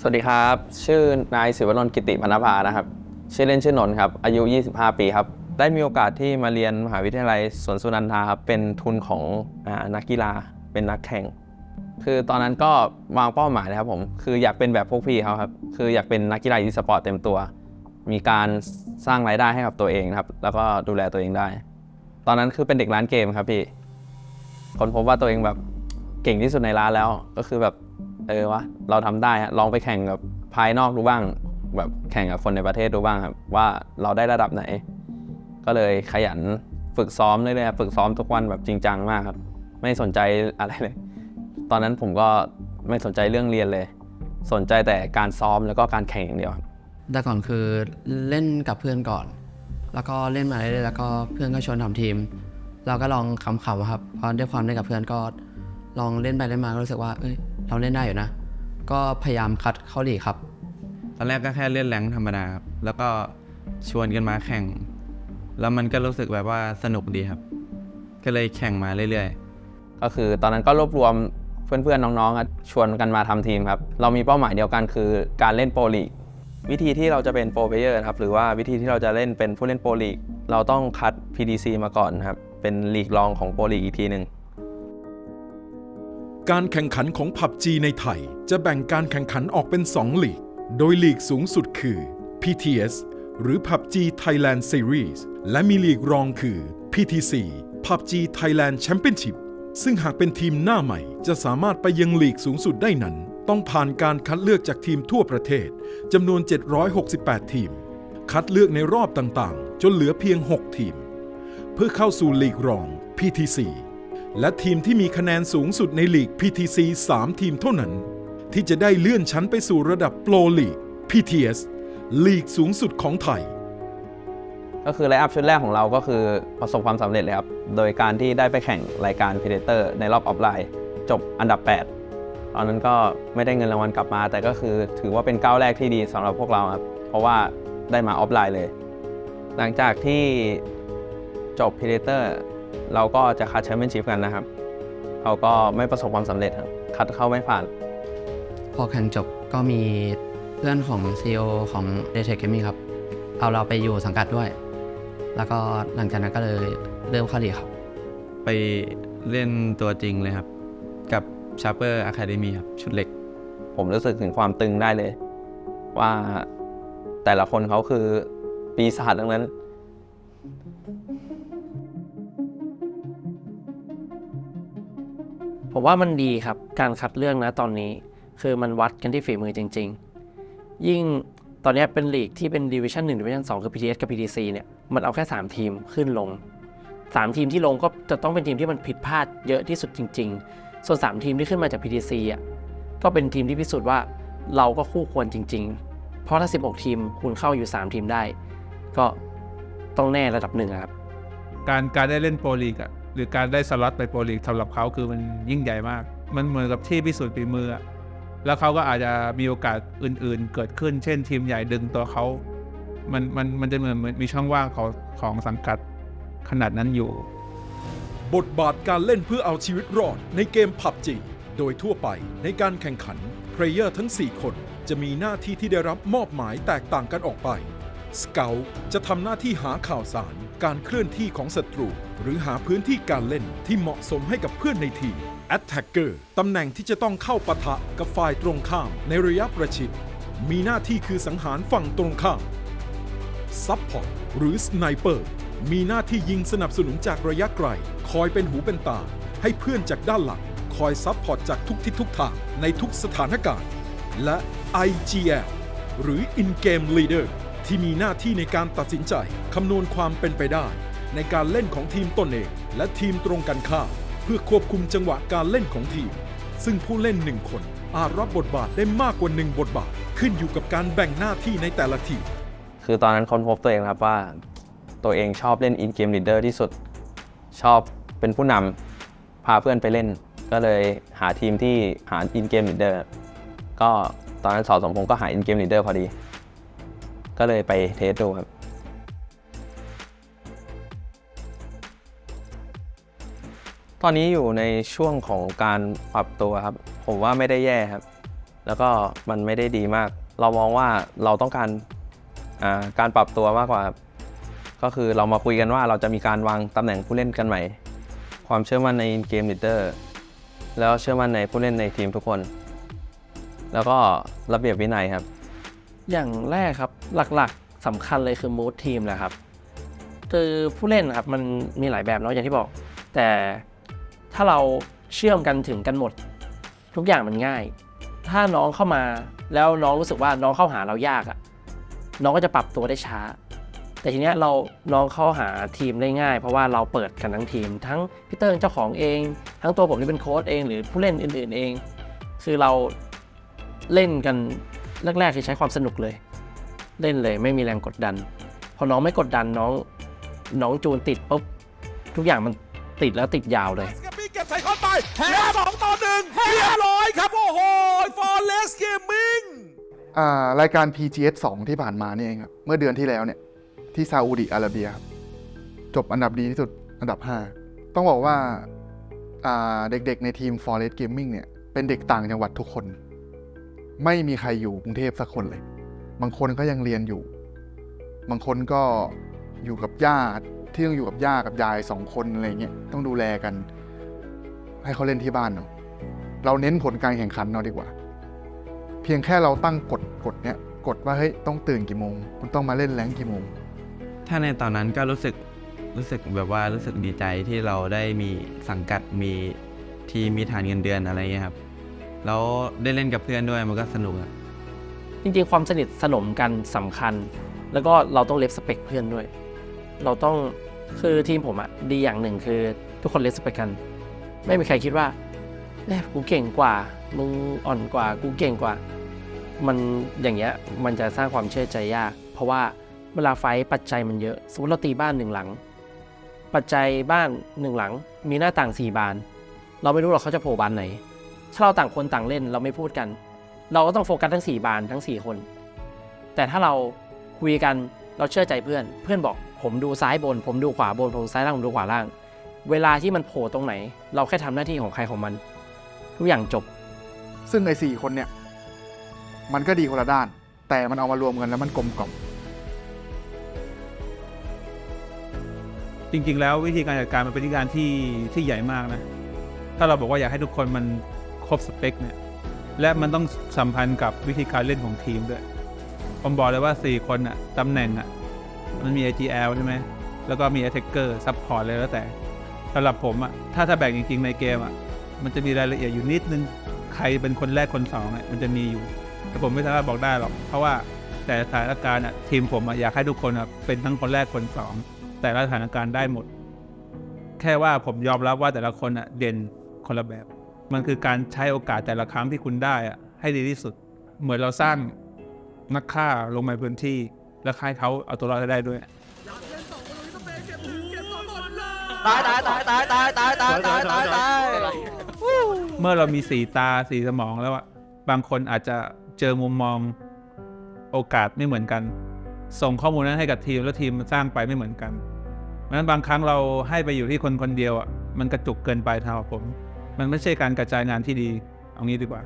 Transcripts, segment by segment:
สวัสดีครับ ชื่อนายศิวรนกิติพนภานะครับ ชื่อเล่นชื่อนนท์ครับ อายุ 25 ปีครับ ได้มีโอกาสที่มาเรียนมหาวิทยาลัยสวนสุนันทาครับ เป็นทุนของอนักกีฬา เป็นนักแข่ง คือตอนนั้นก็วางเป้าหมายนะครับผม คืออยากเป็นแบบพวกพี่เขาครับ คืออยากเป็นนักกีฬาอีสปอร์ตเต็มตัว มีการสร้างรายได้ให้กับตัวเองนะครับ แล้วก็ดูแลตัวเองได้ ตอนนั้นคือเป็นเด็กร้านเกมครับพี่ คนพบว่าตัวเองแบบเก่งที่สุดในร้านแล้ว ก็คือแบบ เออวะเราทำได้ฮะลองไปแข่งกับภายนอกดูบ้าง แบบแข่งกับคนในประเทศดูบ้างครับ ว่าเราได้ระดับไหน ก็เลยขยันฝึกซ้อมเรื่อยๆฝึกซ้อมทุกวันแบบจริงจังมากครับ ไม่สนใจอะไรเลย ตอนนั้นผมก็ไม่สนใจเรื่องเรียนเลย สนใจแต่การซ้อมแล้วก็การแข่งอย่างเดียวแต่ก่อนคือเล่นกับเพื่อนก่อน แล้วก็เล่นมาเรื่อยๆแล้วก็เพื่อนก็ชวนทำทีม เราก็ลองขำๆครับเพราะด้วยความเล่นกับเพื่อนก็ลองเล่นไปเล่นมาก็รู้สึกว่าเอ้ย เราเล่นได้อยู่นะ ก็พยายามคัดเข้าลีกครับ ตอนแรกก็แค่เล่นแรงค์ธรรมดาครับ แล้วก็ชวนกันมาแข่ง แล้วมันก็รู้สึกแบบว่าสนุกดีครับ ก็เลยแข่งมาเรื่อยๆ ก็คือตอนนั้นก็รวบรวมเพื่อนๆ น้องๆอะชวนกันมาทำทีมครับ เรามีเป้าหมายเดียวกันคือการเล่นโปรลีก วิธีที่เราจะเป็นโปรเพลเยอร์ครับ หรือว่าวิธีที่เราจะเล่นเป็นผู้เล่นโปรลีก เราต้องคัด PDC มาก่อนครับ เป็นลีกรองของโปรลีกอีกทีหนึ่ง การแข่งขันของ PUBG ในไทย จะแบ่งการแข่งขันออกเป็น 2 ลีก โดยลีกสูงสุดคือ PTS หรือ PUBG Thailand Series และมีลีกรองคือ PTC PUBG Thailand Championship ซึ่งหากเป็นทีมหน้าใหม่จะสามารถไปยังลีกสูงสุดได้นั้น ต้องผ่านการคัดเลือกจากทีมทั่วประเทศจำนวน 768 ทีม คัดเลือกในรอบต่างๆ จนเหลือเพียง 6 ทีม เพื่อเข้าสู่ลีกรอง PTC และทีมที่มีคะแนนสูงสุดในลีก PTC 3 ทีมเท่านั้น ที่จะได้เลื่อนชั้นไปสู่ระดับโปรลีก PTS ลีกสูงสุดของไทย ก็คือไลอัพชุดแรกของเราก็คือประสบความสำเร็จเลยครับ โดยการที่ได้ไปแข่งรายการ Predator ในรอบออฟไลน์ จบอันดับ 8 ตอนนั้นก็ไม่ได้เงินรางวัลกลับมา แต่ก็คือถือว่าเป็นก้าวแรกที่ดีสำหรับพวกเราครับ เพราะว่าได้มาออฟไลน์เลย หลังจากที่จบ Predator เราก็จะคัดแชมเปี้ยนชิพกันนะครับเขาก็ไม่ประสบความสำเร็จครับคัดเข้าไม่ผ่าน พอแข่งจบก็มีเพื่อนของ CEO ของ d a t e c Gaming ครับ เอาเราไปอยู่สังกัดด้วย แล้วก็หลังจากนั้นก็เลยเริ่มเข้าลีกครับ ไปเล่นตัวจริงเลยครับ กับ Sharper Academy ครับ ชุดเล็ก ผมรู้สึกถึงความตึงได้เลย ว่าแต่ละคนเขาคือปีศาจทั้งนั้น ผมว่ามันดีครับการคัดเลือกนะตอนนี้ คือมันวัดกันที่ฝีมือจริง ๆ ยิ่งตอนนี้เป็นลีกที่เป็นดิวิชั่น1ดิวิชั่น2คือ PTS กับ PTC เนี่ยมันเอาแค่ 3 ทีมขึ้นลง 3 ทีมที่ลงก็จะต้องเป็นทีมที่มันผิดพลาดเยอะที่สุดจริง ๆ ส่วน 3 ทีมที่ขึ้นมาจาก PTC อะก็เป็นทีมที่พิสูจน์ว่าเราก็คู่ควรจริง ๆ เพราะถ้า 16 ทีมคุณเข้าอยู่ 3 ทีมได้ ก็ต้องแน่ระดับหนึ่งครับ การการได้เล่นโปรลีกอะ รือการได้สล็อตไปโปรลีกสำหรับเขาคือมันยิ่งใหญ่มาก มันเหมือนกับที่พิสูจน์ฝีมือ แล้วเขาก็อาจจะมีโอกาสอื่น ๆ เกิดขึ้น เช่นทีมใหญ่ดึงตัวเขามันมันมันจะเหมือนมีช่องว่างของของสังกัดขนาดนั้นอยู่ บทบาทการเล่นเพื่อเอาชีวิตรอดในเกม PUBG โดยทั่วไปในการแข่งขันเพลเยอร์ทั้ง 4 คนจะมีหน้าที่ที่ได้รับมอบหมายแตกต่างกันออกไปสเกลจะทำหน้าที่หาข่าวสาร การเคลื่อนที่ของศัตรู หรือหาพื้นที่การเล่นที่เหมาะสมให้กับเพื่อนในทีม Attacker ตำแหน่งที่จะต้องเข้าปะทะกับฝ่ายตรงข้ามในระยะประชิด มีหน้าที่คือสังหารฝั่งตรงข้ามซับพอร์ตหรือสไนเปอร์มีหน้าที่ยิงสนับสนุนจากระยะไกล คอยเป็นหูเป็นตา ให้เพื่อนจากด้านหลัง คอยซับพอร์ตจากทุกทิศทุกทางในทุกสถานการณ์ และ IGL หรือ In Game Leader ที่มีหน้าที่ในการตัดสินใจคำนวณความเป็นไปได้ ในการเล่นของทีมตนเอง และทีมตรงกันข้ามเพื่อควบคุมจังหวะการเล่นของทีม ซึ่งผู้เล่นหนึ่งคนอาจรับบทบาทได้มากกว่าหนึ่งบทบาท ขึ้นอยู่กับการแบ่งหน้าที่ในแต่ละทีม คือตอนนั้นค้นพบตัวเองครับว่า ตัวเองชอบเล่นอินเกมลีดเดอร์ที่สุด ชอบเป็นผู้นำพาเพื่อนไปเล่น ก็เลยหาทีมที่หาอินเกมลีดเดอร์ก็ตอนนั้นสอสมพงษ์ก็หาอินเกมลีดเดอร์พอดี ก็เลยไปเทสดูครับตอนนี้อยู่ในช่วงของการปรับตัวครับ ผมว่าไม่ได้แย่ครับ แล้วก็มันไม่ได้ดีมาก เรามองว่าเราต้องการาการปรับตัวมากกว่า ก็คือเรามาคุยกันว่าเราจะมีการวางตำแหน่งผู้เล่นกันใหม่ ความเชื่อมั่นในเกมลีดเดอร์แล้วเชื่อมั่นในผู้เล่นในทีมทุกคน แล้วก็ระเบียบวินัยครับ อย่างแรกครับหลักๆสำคัญเลยคือมูดทีมแหละครับคือผู้เล่นครับมันมีหลายแบบเนาะอย่างที่บอก แต่ถ้าเราเชื่อมกันถึงกันหมด ทุกอย่างมันง่าย ถ้าน้องเข้ามาแล้วน้องรู้สึกว่าน้องเข้าหาเรายากอะ่ะน้องก็จะปรับตัวได้ช้า แต่ทีเนี้ยเราน้องเข้าหาทีมได้ง่าย เพราะว่าเราเปิดกันทั้งทีม ทั้งพี่เติ้งเจ้าของเอง ทั้งตัวผมที่เป็นโค้ชเองหรือผู้เล่นอื่น ๆเอง คือเราเล่นกัน แรกๆคือใช้ความสนุกเลย เล่นเลยไม่มีแรงกดดัน พอน้องไม่กดดันน้องน้องจูนติดปุ๊บทุกอย่างมันติดแล้วติดยาวเลยสปี้เก็บใส่เข้าไปแล้วสองต่อหนึ่งเรียบร้อยครับ โอ้โหฟอร์เรสเกมมิ่งอ่ารายการ PGS 2 ที่ผ่านมานี่เองครับ เมื่อเดือนที่แล้วเนี่ย ที่ซาอุดิอาระเบียครับจบอันดับดีที่สุดอันดับ 5 ต้องบอกว่าอ่าเด็กๆในทีม Forest Gaming เนี่ย เป็นเด็กต่างจังหวัดทุกคน ไม่มีใครอยู่กรุงเทพสักคนเลย บางคนก็ยังเรียนอยู่ บางคนก็อยู่กับญาติที่ต้องอยู่กับย่ากับยายสองคนอะไรเงี้ยต้องดูแลกัน ให้เขาเล่นที่บ้านเนาะเราเน้นผลการแข่งขันเราดีกว่า เพียงแค่เราตั้งกฎกฎเนี้ยกฎว่าเฮ้ยต้องตื่นกี่โมง คุณต้องมาเล่นแรงกี่โมง ถ้าในตอนนั้นก็รู้สึกรู้สึกแบบว่ารู้สึกดีใจที่เราได้มีสังกัดมีทีมมีฐานเงินเดือนอะไรเงี้ยครับ แล้วได้เล่นกับเพื่อนด้วยมันก็สนุกอะจริงๆ ความสนิทสนมกันสำคัญ แล้วก็เราต้องเลฟสเปคเพื่อนด้วย เราต้องคือทีมผมอะดีอย่างหนึ่งคือ ทุกคนเลฟสเปคกัน ไม่มีใครคิดว่าเอ้ยกูเก่งกว่า มึงอ่อนกว่า กูเก่งกว่า มันอย่างเงี้ยมันจะสร้างความเชื่อใจยาก เพราะว่าเวลาไฟท์ปัจจัยมันเยอะ สมมติเราตีบ้านหนึ่งหลัง ปัจจัยบ้านหนึ่งหลัง มีหน้าต่างสี่บาน เราไม่รู้หรอกเขาจะโผล่บานไหน ถ้าเราต่างคนต่างเล่นเราไม่พูดกัน เราก็ต้องโฟกัสทั้ง 4 บานทั้ง 4 คน แต่ถ้าเราคุยกันเราเชื่อใจเพื่อน เพื่อนบอกผมดูซ้ายบน ผมดูขวาบน ผมดูซ้ายล่างผมดูขวาล่าง เวลาที่มันโผล่ตรงไหน เราแค่ทำหน้าที่ของใครของมัน ทุกอย่างจบ ซึ่งไอ้สี่คนเนี่ย มันก็ดีคนละด้าน แต่มันเอามารวมกันแล้วมันกลมกล่อมจริงๆ แล้ววิธีการจัดการมันเป็นวิธีการที่ที่ใหญ่มากนะ ถ้าเราบอกว่าอยากให้ทุกคนมัน ครบสเปคเนี่ยและมันต้องสัมพันธ์กับวิธีการเล่นของทีมด้วย ผมบอกเลยว่า 4 คนอะตำแหน่งอะมันมี AGL ใช่ไหม แล้วก็มี Attacker Support เลยแล้วแต่สำหรับผมอะถ้าถ้าแบ่งจริง ๆ ในเกมอะมันจะมีรายละเอียดอยู่นิดนึง ใครเป็นคนแรกคนสองอะมันจะมีอยู่ แต่ผมไม่สามารถบอกได้หรอก เพราะว่าแต่สถานการณ์อะทีมผมอะอยากให้ทุกคนอะเป็นทั้งคนแรกคนสองแต่ละสถานการณ์ได้หมด แค่ว่าผมยอมรับว่าแต่ละคนอะเด่นคนละแบบ มันคือการใช้โอกาสแต่ละครั้งที่คุณได้ให้ดีที่สุด เหมือนเราสร้างนักฆ่าลงมาพื้นที่ แล้วค่ายเขาเอาตัวรอดได้ด้วยตายตายตายตายตายตายตายตายตายตายเมื่อเรามีสีตาสีสมองแล้วอะบางคนอาจจะเจอมุมมองโอกาสไม่เหมือนกัน ส่งข้อมูลนั้นให้กับทีมแล้วทีมสร้างไปไม่เหมือนกันเพราะฉะนั้นบางครั้งเราให้ไปอยู่ที่คนคนเดียวอะมันกระจุกเกินไปทางผม มันไม่ใช่การกระจายงานที่ดี เอางี้ดีกว่า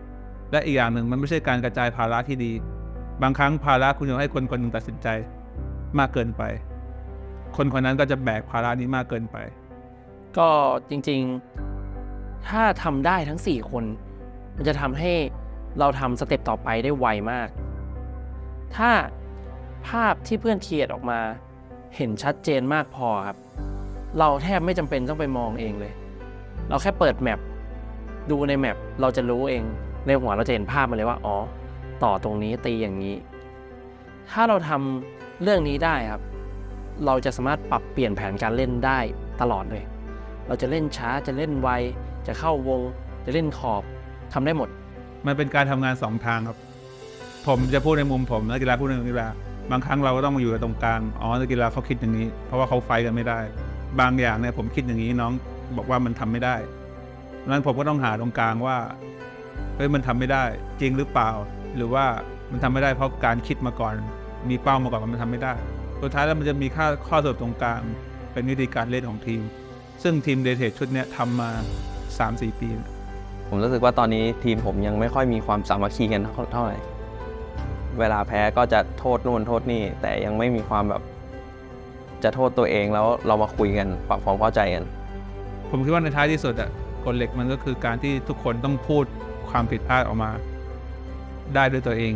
และอีกอย่างหนึ่งมันไม่ใช่การกระจายภาระที่ดี บางครั้งภาระคุณจะให้คนคนหนึ่งตัดสินใจมากเกินไป คนคนนั้นก็จะแบกภาระนี้มากเกินไป ก็จริงๆ ถ้าทำได้ทั้ง 4 คน มันจะทำให้เราทำสเต็ปต่อไปได้ไวมาก ถ้าภาพที่เพื่อนเคียดออกมาเห็นชัดเจนมากพอครับ เราแทบไม่จำเป็นต้องไปมองเองเลย เราแค่เปิดแมป ดูในแมปเราจะรู้เองในหัวเราจะเห็นภาพมาเลยว่าอ๋อต่อตรงนี้ตีอย่างนี้ ถ้าเราทำเรื่องนี้ได้ครับ เราจะสามารถปรับเปลี่ยนแผนการเล่นได้ตลอดเลย เราจะเล่นช้าจะเล่นไว จะเข้าวง จะเล่นขอบทำได้หมด มันเป็นการทำงานสองทางครับ ผมจะพูดในมุมผมนักกีฬาพูดในมุมนักกีฬาบางครั้งเราก็ต้องมาอยู่ตรงกลางอ๋อนักกีฬาเขาคิดอย่างนี้ เพราะว่าเขาไฟกันไม่ได้ บางอย่างเนี่ยผมคิดอย่างนี้น้องบอกว่ามันทำไม่ได้ นั้นผมก็ต้องหาตรงกลางว่าเฮ้ยมันทำไม่ได้จริงหรือเปล่า หรือว่ามันทำไม่ได้เพราะการคิดมาก่อน มีเป้ามาก่อนว่ามันทำไม่ได้ สุดท้ายแล้วมันจะมีค่าข้อสรุปตรงกลาง เป็นวิธีการเล่นของทีม ซึ่งทีมเดทเทชุดเนี้ยทำมา 3-4 ปี ผมรู้สึกว่าตอนนี้ทีมผมยังไม่ค่อยมีความสามัคคีกันเท่าเท่าไหร่เวลาแพ้ก็จะโทษนู่นโทษนี่ แต่ยังไม่มีความแบบ จะโทษตัวเองแล้วเรามาคุยกันปรับความเข้าใจกัน ผมคิดว่าในท้ายที่สุดอะ กฎเหล็กมันก็คือการที่ทุกคนต้องพูดความผิดพลาดออกมา ได้ด้วยตัวเอง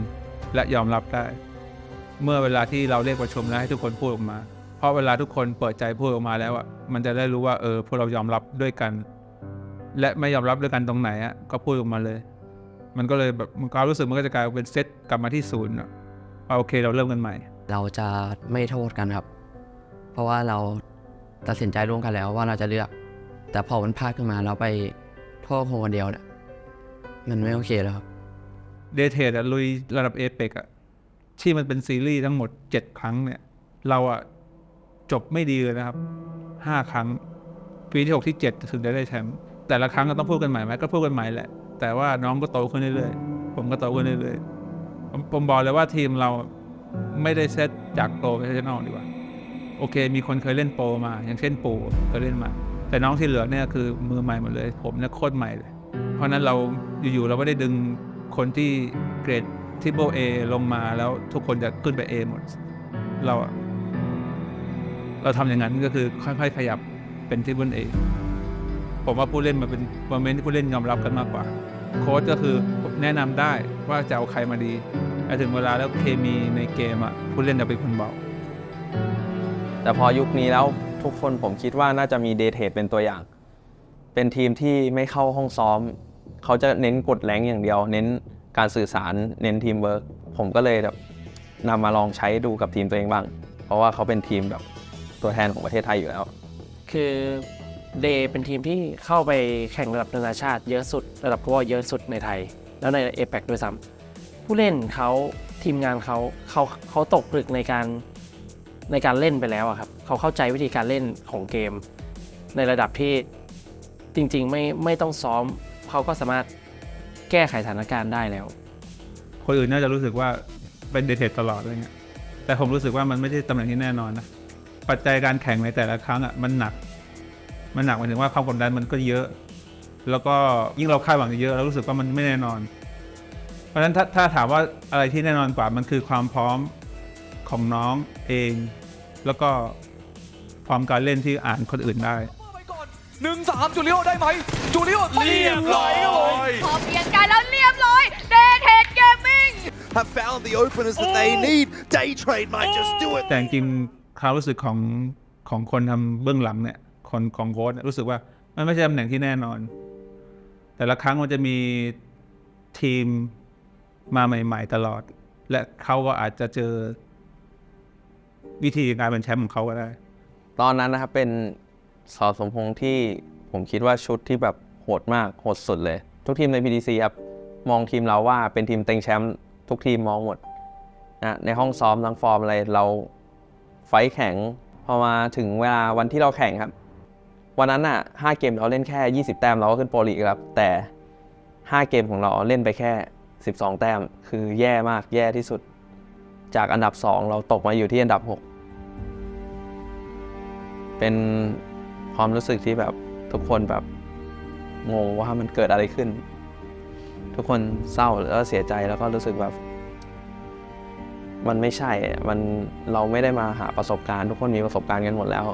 และยอมรับได้ เมื่อเวลาที่เราเรียกประชุมแล้วให้ทุกคนพูดออกมา เพราะเวลาทุกคนเปิดใจพูดออกมาแล้วอะมันจะได้รู้ว่าเออพวกเรายอมรับด้วยกัน และไม่ยอมรับด้วยกันตรงไหนอะก็พูดออกมาเลย มันก็เลยแบบมันความรู้สึกมันก็จะกลายเป็นเซตกลับมาที่ศูนย์ว่าโอเคเราเริ่มกันใหม่ เราจะไม่โทษกันครับ เพราะว่าเราตัดสินใจร่วมกันแล้วว่าเราจะเลือก แต่พอมันพลาดขึ้นมาเราไปโทษคนคนเดียวเนี่ยมันไม่โอเคแล้วครับเดทเทดลุยระดับเอเปกอะที่มันเป็นซีรีส์ทั้งหมด 7 ครั้งเนี่ย เราอะจบไม่ดีเลยนะครับ 5 ครั้ง ปีที่ 6 ที่ 7 ถึงได้ได้แชมป์แต่ละครั้งก็ต้องพูดกันใหม่ไหมก็พูดกันใหม่แหละ แต่ว่าน้องก็โตขึ้นเรื่อยๆ ผมก็โตขึ้นเรื่อยๆผมผมบอกเลยว่าทีมเราไม่ได้เซตจากโปรเฟชชั่นอลดีกว่า โอเค มีคนเคยเล่นโปรมา อย่างเช่นปู่เคยเล่นมา แต่น้องที่เหลือเนี่ยคือมือใหม่หมดเลย ผมเนี่ยโคตรใหม่เลย เพราะนั้นเราอยู่ๆเราไม่ได้ดึงคนที่เกรดทิปเปิลเอลงมาแล้วทุกคนจะขึ้นไป A หมด เรา เราทำอย่างนั้นก็คือค่อยๆขยับเป็นทิปเปิลเอผมว่าผู้เล่นมาเป็นโมเมนต์ที่ผู้เล่นยอมรับกันมากกว่า โค้ชก็คือแนะนำได้ว่าจะเอาใครมาดีแต่ถึงเวลาแล้วเคมีในเกมอะผู้เล่นจะเป็นคนบอกแต่พอยุคนี้แล้ว ทุกคนผมคิดว่าน่าจะมีเดทเทเป็นตัวอย่าง เป็นทีมที่ไม่เข้าห้องซ้อม เขาจะเน้นกดแรงอย่างเดียว เน้นการสื่อสารเน้นทีมเวิร์กผมก็เลยแบบนำมาลองใช้ดูกับทีมตัวเองบ้าง เพราะว่าเขาเป็นทีมแบบตัวแทนของประเทศไทยอยู่แล้ว คือเดย์เป็นทีมที่เข้าไปแข่งระดับนานาชาติเยอะสุดระดับ global เยอะสุดในไทย แล้วในเอ e c ด้วยซ้ำผู้เล่นเขาทีมงานเขาเขาเขาตกผลึกในการในการเล่นไปแล้วอะครับ เขาเข้าใจวิธีการเล่นของเกม ในระดับที่จริงๆไม่ไม่ต้องซ้อมเขาก็สามารถแก้ไขสถานการณ์ได้แล้ว คนอื่นน่าจะรู้สึกว่าเป็นเดทเทตลอดอะไรเงี้ยแต่ผมรู้สึกว่ามันไม่ใช่ตำแหน่งที่แน่นอนนะปัจจัยการแข่งในแต่ละครั้งอะมันหนัก มันหนักหมายถึงว่าความกดดันมันก็เยอะ แล้วก็ยิ่งเราคาดหวังเยอะเรารู้สึกว่ามันไม่แน่นอน เพราะฉะนั้นถ้าถ้าถามว่าอะไรที่แน่นอนกว่ามันคือความพร้อมของน้องเอง แล้วก็ ความการเล่นที่อ่านคนอื่นได้ไปก่อนหนึ่งสามจูเลียได้ไหมจูเลียเรียบร้อยครับผม พอเปลี่ยนกายแล้วเรียบร้อยเดทเทดเกมมิ่ง have found the openers that they need. Day trade might just do it. แต่จริงๆความรู้สึกของของคนทำเบื้องหลังเนี่ย คนของโค้ชเนี่ยรู้สึกว่ามันไม่ใช่ตำแหน่งที่แน่นอน แต่ละครั้งมันจะมีทีมมาใหม่ ๆ ตลอด และเขาก็อาจจะเจอวิธีการเป็นแชมป์ของเขาก็ได้ ตอนนั้นนะครับเป็นสอสมพงษ์ที่ผมคิดว่าชุดที่แบบโหดมากโหดสุดเลย ทุกทีมใน PDC ครับมองทีมเราว่าเป็นทีมเต็งแชมป์ทุกทีมมองหมดนะในห้องซ้อมทั้งฟอร์มอะไรเราไฟแข็งพอมาถึงเวลาวันที่เราแข่งครับ วันนั้นอะ5เกมเราเล่นแค่ 20 แต้มเราก็ขึ้นโปรลีกครับ แต่ 5 เกมของเราเล่นไปแค่ 12 แต้ม คือแย่มากแย่ที่สุด จากอันดับ 2 เราตกมาอยู่ที่อันดับ 6 เป็นความรู้สึกที่แบบทุกคนแบบงงว่ามันเกิดอะไรขึ้น ทุกคนเศร้าแล้วก็เสียใจแล้วก็รู้สึกแบบ มันไม่ใช่มันเราไม่ได้มาหาประสบการณ์ ทุกคนมีประสบการณ์กันหมดแล้ว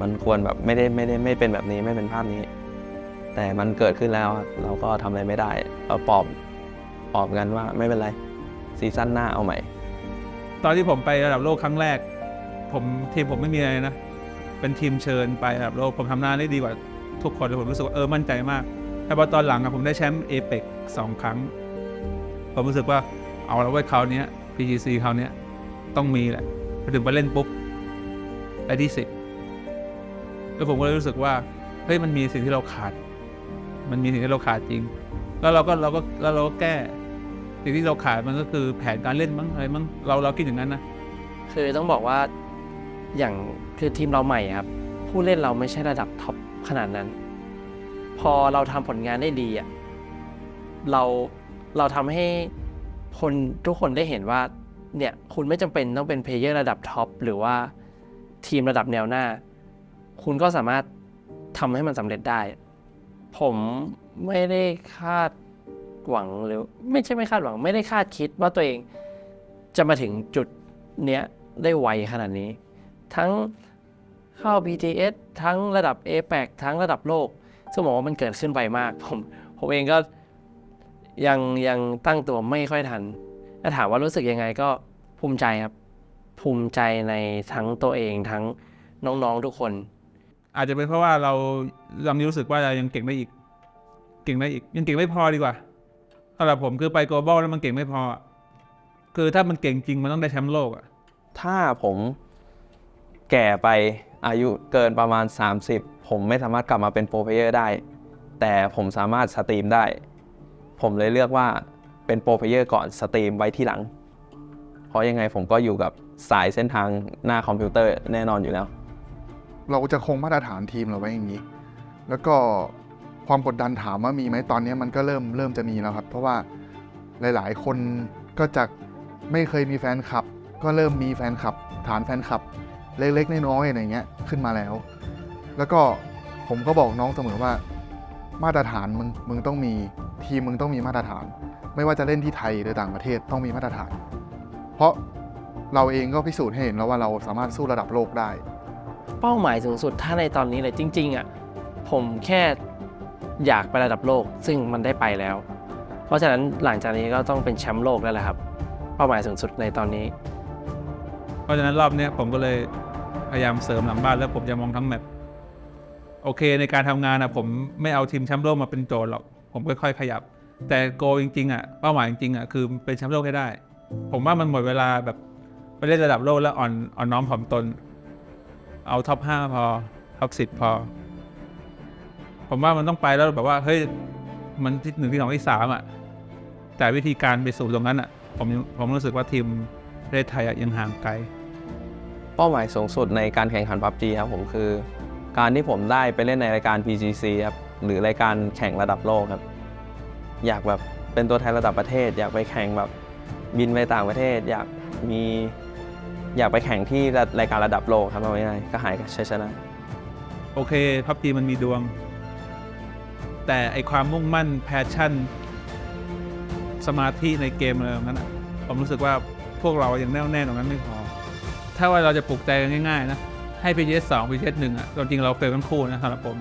มันควรแบบไม่ได้ไม่ได้ไม่เป็นแบบนี้ไม่เป็นภาพนี้ แต่มันเกิดขึ้นแล้วเราก็ทำอะไรไม่ได้ เราปลอบปลอบกันว่าไม่เป็นไรซีซั่นหน้าเอาใหม่ ตอนที่ผมไประดับโลกครั้งแรก ผมทีมผมไม่มีอะไรนะ เป็นทีมเชิญไประดับโลกผมทำหน้าได้ดีกว่าทุกคนเลยผมรู้สึกว่าเออมั่นใจมาก แต่พอตอนหลังอะผมได้แชมป์เอเปกสองครั้ง ผมรู้สึกว่าเอาแล้วไว้ยคราวนี้ PGC คราวนี้ต้องมีแหละพอถึงไปเล่นปุ๊บได้ที่สิบแล้วผมก็เลยรู้สึกว่าเฮ้ยมันมีสิ่งที่เราขาด มันมีสิ่งที่เราขาดจริง แล้วเราก็เราก็แล้วเราก็แก้สิ่งที่เราขาดมันก็คือแผนการเล่นมั้งอะไรมั้งเราเราคิดอย่างนั้นนะคือต้องบอกว่าอย่าง คือทีมเราใหม่ครับ ผู้เล่นเราไม่ใช่ระดับท็อปขนาดนั้น พอเราทำผลงานได้ดีอะเราเราทำให้คนทุกคนได้เห็นว่าเนี่ยคุณไม่จำเป็นต้องเป็นเพลเยอร์ระดับท็อปหรือว่าทีมระดับแนวหน้า คุณก็สามารถทำให้มันสำเร็จได้ ผมไม่ได้คาดหวังหรือไม่ใช่ไม่คาดหวัง ไม่ได้คาดคิดว่าตัวเองจะมาถึงจุดเนี้ยได้ไวขนาดนี้ ทั้งเข้า BTS ทั้งระดับ APEC ทั้งระดับโลกซึ่งบอกว่ามันเกิดขึ้นไวมาก ผมผมเองก็ยังยังตั้งตัวไม่ค่อยทันถ้าถามว่ารู้สึกยังไงก็ภูมิใจครับ ภูมิใจในทั้งตัวเองทั้งน้องๆทุกคน อาจจะเป็นเพราะว่าเราเรามีรู้สึกว่าเรายังเก่งได้อีก เก่งได้อีก ยังเก่งไม่พอดีกว่าสำหรับผมคือไป global แล้วมันเก่งไม่พออะคือถ้ามันเก่งจริงมันต้องได้แชมป์โลกอะถ้าผม แก่ไปอายุเกินประมาณ 30 ผมไม่สามารถกลับมาเป็นโปรเพลเยอร์ได้ แต่ผมสามารถสตรีมได้ ผมเลยเลือกว่าเป็นโปรเพลเยอร์ก่อนสตรีมไว้ที่หลัง เพราะยังไงผมก็อยู่กับสายเส้นทางหน้าคอมพิวเตอร์แน่นอนอยู่แล้ว เราจะคงมาตรฐานทีมเราไว้อย่างนี้ แล้วก็ความกดดันถามว่ามีไหมตอนนี้มันก็เริ่มเริ่มจะมีแล้วครับ เพราะว่าหลาย ๆ คนก็จากไม่เคยมีแฟนคลับ ก็เริ่มมีแฟนคลับ ฐานแฟนคลับ เล็กๆน้อยๆอะไรเงี้ยขึ้นมาแล้ว แล้วก็ผมก็บอกน้องเสมอว่า มาตรฐานมึงมึงต้องมีทีมมึงต้องมีมาตรฐาน ไม่ว่าจะเล่นที่ไทยหรือต่างประเทศต้องมีมาตรฐาน เพราะเราเองก็พิสูจน์ให้เห็นแล้วว่าเราสามารถสู้ระดับโลกได้ เป้าหมายสูงสุดถ้าในตอนนี้เลยจริงๆอะผมแค่อยากไประดับโลก ซึ่งมันได้ไปแล้ว เพราะฉะนั้นหลังจากนี้ก็ต้องเป็นแชมป์โลกแล้วแหละครับ เป้าหมายสูงสุดในตอนนี้ เพราะฉะนั้นรอบนี้ผมก็เลยพยายามเสริมหลังบ้านแล้วผมจะมองทั้งแมปโอเคในการทำงานอะผมไม่เอาทีมแชมป์โลกมาเป็นโจทย์หรอก ผมค่อยๆขยับ แต่โกจริงๆอะเป้าหมายจริงๆอะคือเป็นแชมป์โลกให้ได้ ผมว่ามันหมดเวลาแบบไปเล่นระดับโลกแล้วอ่อนอ่อนน้อมถ่อมตน เอาท็อปห้าพอท็อปสิบพอ ผมว่ามันต้องไปแล้วแบบว่าเฮ้ยมันที่หนึ่งที่สองที่สามอะแต่วิธีการไปสู่ตรงนั้นอะผมผมรู้สึกว่าทีมประเทศไทยยังห่างไกล เป้าหมายสูงสุดในการแข่งขัน PUBG ครับผมคือ การที่ผมได้ไปเล่นในรายการ PGC ครับหรือรายการแข่งระดับโลกครับ อยากแบบเป็นตัวแทนระดับประเทศ อยากไปแข่งแบบบินไปต่างประเทศ อยากมีอยากไปแข่งที่รายการระดับโลกครับเอาง่ายๆก็หายชัยชนะ โอเคพับจีมันมีดวง แต่ไอความมุ่งมั่นแพชชั่น สมาธิในเกมอะไรแบบนั้นอะผมรู้สึกว่าพวกเรายังแน่วแน่ตรงนั้นไม่พอ ถ้าว่าเราจะปลุกใจกันง่ายๆนะให้ PGS 2 PGS 1อะจริงๆเราเฟลกันคู่นะสำหรับผม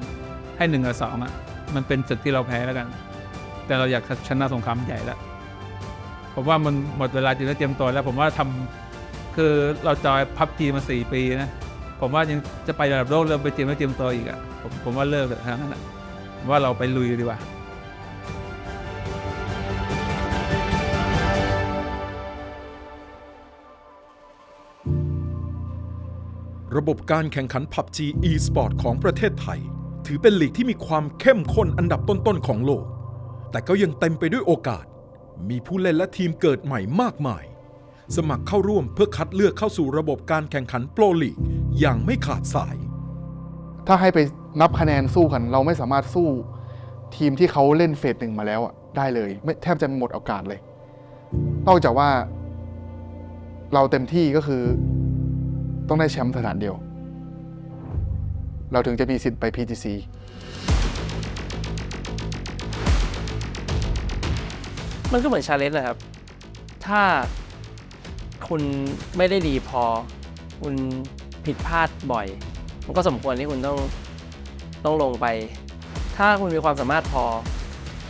ให้ 1 กับ 2 อะ มันเป็นศึกที่เราแพ้แล้วกัน แต่เราอยากชนะสงครามใหญ่แล้วผมว่ามันหมดเวลาจริงแล้วเตรียมตัวแล้ว ผมว่าทำคือเราจอยพับจีมา 4 ปีนะผมว่ายังจะไประดับโลกเริ่มไปเตรียมแล้วเตรียมตัวอีกอะผมผมว่าเลิกเถอะทางนั้นอะว่าเราไปลุยดีกว่า ระบบการแข่งขัน PUBG eSport ของประเทศไทย ถือเป็นลีกที่มีความเข้มข้นอันดับต้นๆของโลก แต่ก็ยังเต็มไปด้วยโอกาส มีผู้เล่นและทีมเกิดใหม่มากมาย สมัครเข้าร่วมเพื่อคัดเลือกเข้าสู่ระบบการแข่งขันโปรลีกอย่างไม่ขาดสาย ถ้าให้ไปนับคะแนนสู้กัน เราไม่สามารถสู้ทีมที่เขาเล่นเฟสหนึ่งมาแล้วอะได้เลย ไม่แทบจะหมดโอกาสเลย นอกจากว่าเราเต็มที่ก็คือ ต้องได้แชมป์สถานเดียว เราถึงจะมีสิทธิ์ไป PTC มันก็เหมือนชาเลนจ์นะครับ ถ้าคุณไม่ได้ดีพอ คุณผิดพลาดบ่อย มันก็สมควรที่คุณต้องต้องลงไป ถ้าคุณมีความสามารถพอ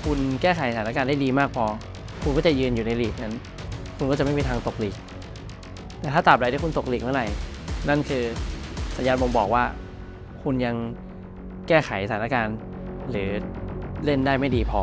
คุณแก้ไขสถานการณ์ได้ดีมากพอ คุณก็จะยืนอยู่ในลีกนั้น คุณก็จะไม่มีทางตกลีก แต่ถ้าตราบใดที่คุณตกลีกเมื่อไหร่ นั่นคือสัญญาณบ่งบอกว่า คุณยังแก้ไขสถานการณ์ หรือเล่นได้ไม่ดีพอ